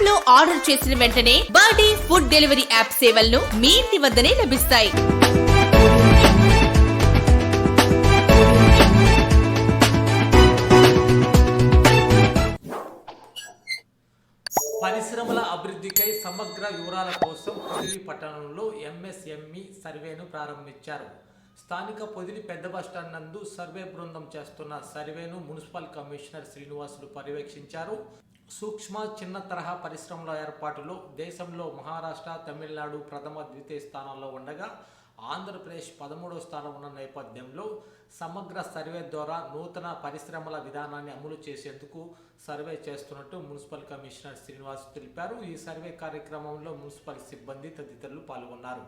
యాప్లో ఆర్డర్ చేసిన వెంటనే బర్త్డే ఫుడ్ డెలివరీ యాప్ సేవలను మీ ఇంటి వద్దనే లభిస్తాయి. పరిశ్రమల అభివృద్ధికై సమగ్ర వివరాల కోసం పొదిలి పట్టణంలో ఎంఎస్ఎంఈ సర్వేను ప్రారంభించారు. స్థానిక పొదిలి పెద్ద బస్టాండ్ నందు సర్వే బృందం చేస్తున్న సర్వేను మున్సిపల్ కమిషనర్ శ్రీనివాసులు పర్యవేక్షించారు. సూక్ష్మ చిన్న తరహా పరిశ్రమల ఏర్పాటులో దేశంలో మహారాష్ట్ర తమిళనాడు ప్రథమ ద్వితీయ స్థానంలో ఉండగా ఆంధ్రప్రదేశ్ పదమూడో స్థానం ఉన్న నేపథ్యంలో సమగ్ర సర్వే ద్వారా నూతన పరిశ్రమల విధానాన్ని అమలు చేసేందుకు సర్వే చేస్తున్నట్టు మున్సిపల్ కమిషనర్ శ్రీనివాస్ తెలిపారు. ఈ సర్వే కార్యక్రమంలో మున్సిపల్ సిబ్బంది తదితరులు పాల్గొన్నారు.